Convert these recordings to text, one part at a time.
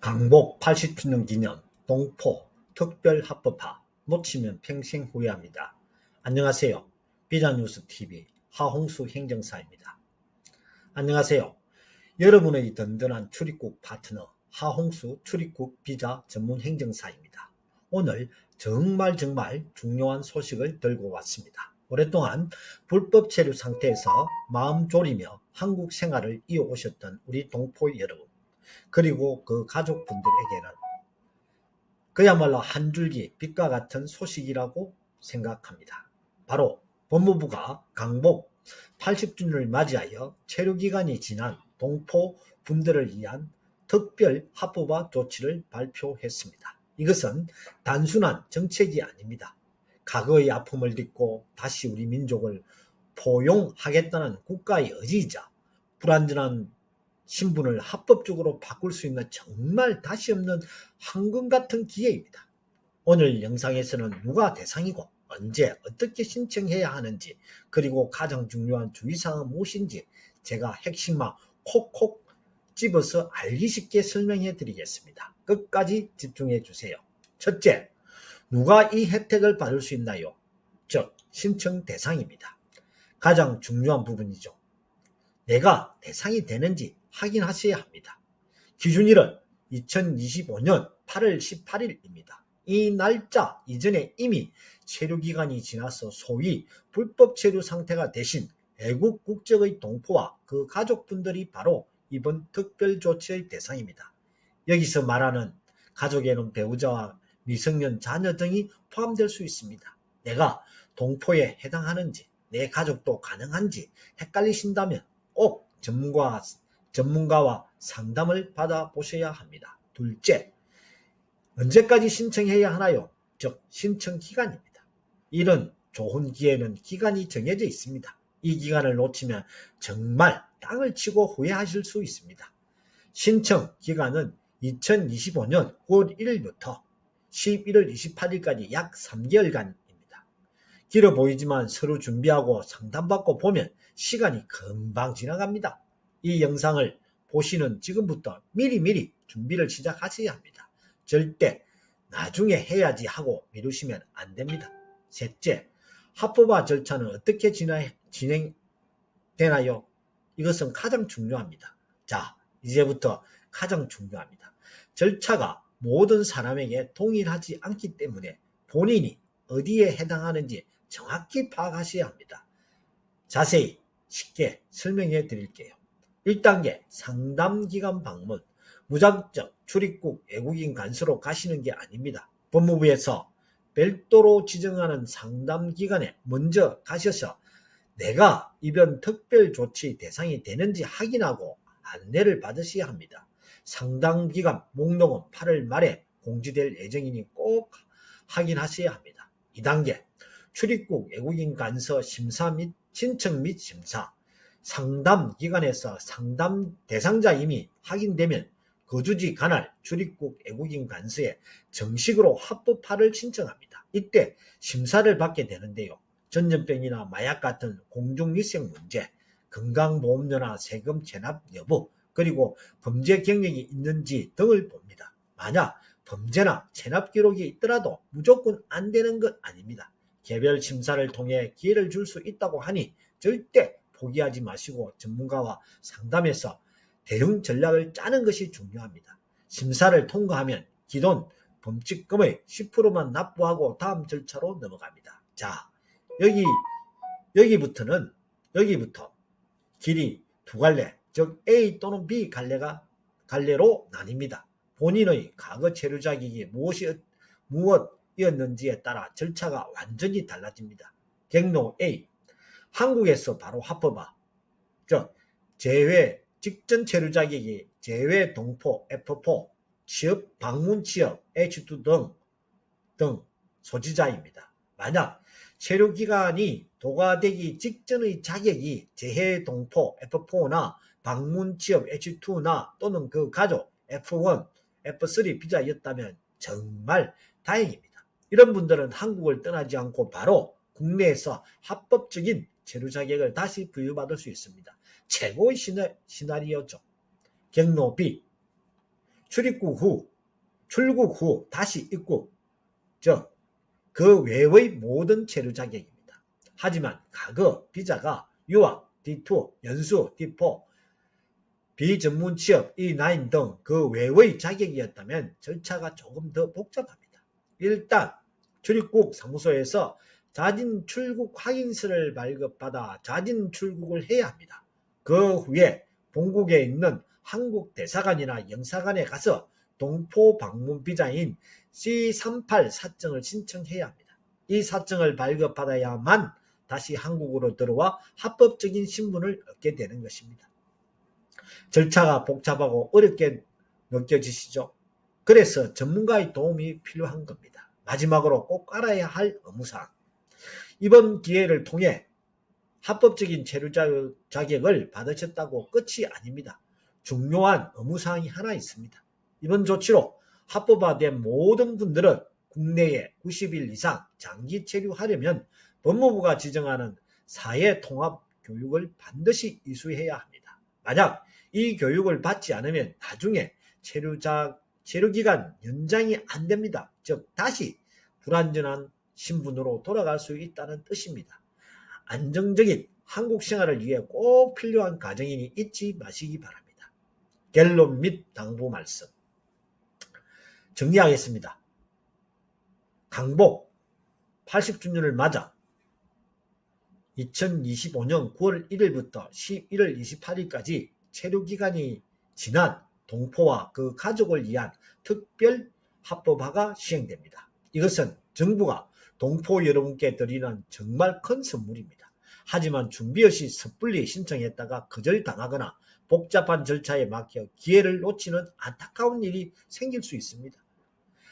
강복 80주년 기념 동포 특별 합법화 놓치면 평생 후회합니다. 안녕하세요. 비자뉴스TV 하홍수 행정사입니다. 안녕하세요. 여러분의 든든한 출입국 파트너 하홍수 출입국 비자 전문 행정사입니다. 오늘 정말 정말 중요한 소식을 들고 왔습니다. 오랫동안 불법 체류 상태에서 마음 졸이며 한국 생활을 이어오셨던 우리 동포 여러분 그리고 그 가족분들에게는 그야말로 한 줄기 빛과 같은 소식이라고 생각합니다. 바로 법무부가 강복 80주년을 맞이하여 체류 기간이 지난 동포 분들을 위한 특별 합법화 조치를 발표했습니다. 이것은 단순한 정책이 아닙니다. 과거의 아픔을 딛고 다시 우리 민족을 포용하겠다는 국가의 의지이자 불완전한 신분을 합법적으로 바꿀 수 있는 정말 다시 없는 황금 같은 기회입니다. 오늘 영상에서는 누가 대상이고 언제 어떻게 신청해야 하는지 그리고 가장 중요한 주의사항은 무엇인지 제가 핵심만 콕콕 집어서 알기 쉽게 설명해 드리겠습니다. 끝까지 집중해 주세요. 첫째, 누가 이 혜택을 받을 수 있나요? 즉, 신청 대상입니다. 가장 중요한 부분이죠. 내가 대상이 되는지 확인하셔야 합니다. 기준일은 2025년 8월 18일입니다. 이 날짜 이전에 이미 체류 기간이 지나서 소위 불법 체류 상태가 되신 외국 국적의 동포와 그 가족분들이 바로 이번 특별 조치의 대상입니다. 여기서 말하는 가족에는 배우자와 미성년 자녀 등이 포함될 수 있습니다. 내가 동포에 해당하는지 내 가족도 가능한지 헷갈리신다면 꼭 전문가, 전문가와 상담을 받아보셔야 합니다. 둘째, 언제까지 신청해야 하나요? 즉, 신청 기간입니다. 이런 좋은 기회는 기간이 정해져 있습니다. 이 기간을 놓치면 정말 땅을 치고 후회하실 수 있습니다. 신청 기간은 2025년 9월 1일부터 11월 28일까지 약 3개월간입니다. 길어 보이지만 서로 준비하고 상담받고 보면 시간이 금방 지나갑니다. 이 영상을 보시는 지금부터 미리미리 준비를 시작하셔야 합니다. 절대 나중에 해야지 하고 미루시면 안 됩니다. 셋째, 합법화 절차는 어떻게 진행되나요? 이것은 가장 중요합니다. 자, 이제부터 가장 중요합니다. 절차가 모든 사람에게 동일하지 않기 때문에 본인이 어디에 해당하는지 정확히 파악하셔야 합니다. 자세히 쉽게 설명해 드릴게요. 1단계 상담기관 방문 무작정 출입국 외국인 간수로 가시는 게 아닙니다. 법무부에서 별도로 지정하는 상담기관에 먼저 가셔서 내가 이번 특별 조치 대상이 되는지 확인하고 안내를 받으셔야 합니다. 상담기관 목록은 8월 말에 공지될 예정이니 꼭 확인하셔야 합니다. 2단계 출입국 외국인 간서 심사 및 신청 및 심사 상담 기관에서 상담 대상자 이미 확인되면 거주지 관할 출입국 외국인 간서에 정식으로 합법화를 신청합니다. 이때 심사를 받게 되는데요. 전염병이나 마약 같은 공중위생 문제, 건강보험료나 세금 체납 여부, 그리고 범죄 경력이 있는지 등을 봅니다. 만약 범죄나 체납 기록이 있더라도 무조건 안 되는 것 아닙니다. 개별 심사를 통해 기회를 줄 수 있다고 하니 절대 포기하지 마시고 전문가와 상담해서 대응 전략을 짜는 것이 중요합니다. 심사를 통과하면 기존 범칙금의 10%만 납부하고 다음 절차로 넘어갑니다. 자, 여기, 여기부터는, 여기부터 길이 두 갈래, 즉 A 또는 B 갈래가, 갈래로 나뉩니다. 본인의 과거 체류 자격이 무엇이, 무엇 이었는지에 따라 절차가 완전히 달라집니다. 경로 A, 한국에서 바로 합법화, 즉 재회 직전 체류 자격이 재회 동포 F4, 취업 방문 취업 H2 등, 등 소지자입니다. 만약 체류 기간이 도과되기 직전의 자격이 재해 동포 F4나 방문 취업 H2나 또는 그 가족 F1, F3 비자였다면 정말 다행입니다. 이런 분들은 한국을 떠나지 않고 바로 국내에서 합법적인 체류 자격을 다시 부여받을 수 있습니다. 최고의 시나, 시나 리오죠. 경로 B. 출입국 후, 출국 후 다시 입국, 즉, 그 외의 모든 체류 자격입니다. 하지만 과거 비자가 유학, D2, 연수, D4, 비전문 취업, E9 등 그 외의 자격이었다면 절차가 조금 더 복잡합니다. 일단 출입국 사무소에서 자진 출국 확인서를 발급받아 자진 출국을 해야 합니다. 그 후에 본국에 있는 한국 대사관이나 영사관에 가서 동포 방문 비자인 C38 사증을 신청해야 합니다. 이 사증을 발급받아야만 다시 한국으로 들어와 합법적인 신분을 얻게 되는 것입니다. 절차가 복잡하고 어렵게 느껴지시죠? 그래서 전문가의 도움이 필요한 겁니다. 마지막으로 꼭 알아야 할 의무사항. 이번 기회를 통해 합법적인 체류 자격을 받으셨다고 끝이 아닙니다. 중요한 의무사항이 하나 있습니다. 이번 조치로 합법화된 모든 분들은 국내에 90일 이상 장기 체류하려면 법무부가 지정하는 사회 통합 교육을 반드시 이수해야 합니다. 만약 이 교육을 받지 않으면 나중에 체류자 체류 기간 연장이 안 됩니다. 즉 다시 불안전한 신분으로 돌아갈 수 있다는 뜻입니다. 안정적인 한국 생활을 위해 꼭 필요한 가정인이 잊지 마시기 바랍니다. 결론 및 당부 말씀. 정리하겠습니다. 강복 80주년을 맞아 2025년 9월 1일부터 11월 28일까지 체류 기간이 지난 동포와 그 가족을 위한 특별 합법화가 시행됩니다. 이것은 정부가 동포 여러분께 드리는 정말 큰 선물입니다. 하지만 준비 없이 섣불리 신청했다가 거절당하거나 복잡한 절차에 막혀 기회를 놓치는 안타까운 일이 생길 수 있습니다.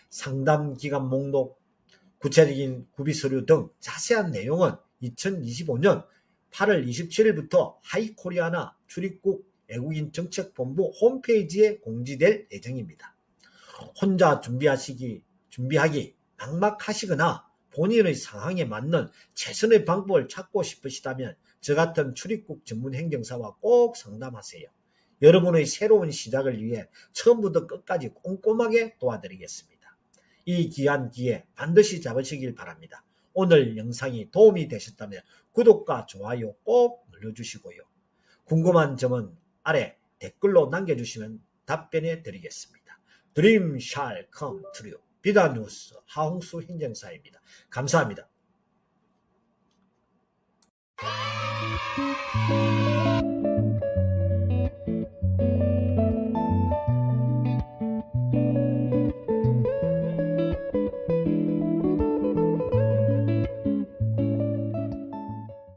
상담 기간 목록, 구체적인 구비 서류 등 자세한 내용은 2025년 8월 27일부터 하이코리아나 출입국 외국인 정책본부 홈페이지에 공지될 예정입니다. 혼자 준비하시기, 준비하기 막막하시거나 본인의 상황에 맞는 최선의 방법을 찾고 싶으시다면 저 같은 출입국 전문 행정사와 꼭 상담하세요. 여러분의 새로운 시작을 위해 처음부터 끝까지 꼼꼼하게 도와드리겠습니다. 이 귀한 기회 반드시 잡으시길 바랍니다. 오늘 영상이 도움이 되셨다면 구독과 좋아요 꼭 눌러주시고요. 궁금한 점은 아래 댓글로 남겨주시면 답변해 드리겠습니다. Dream shall come true. 비다 뉴스 하홍수 행정사입니다. 감사합니다.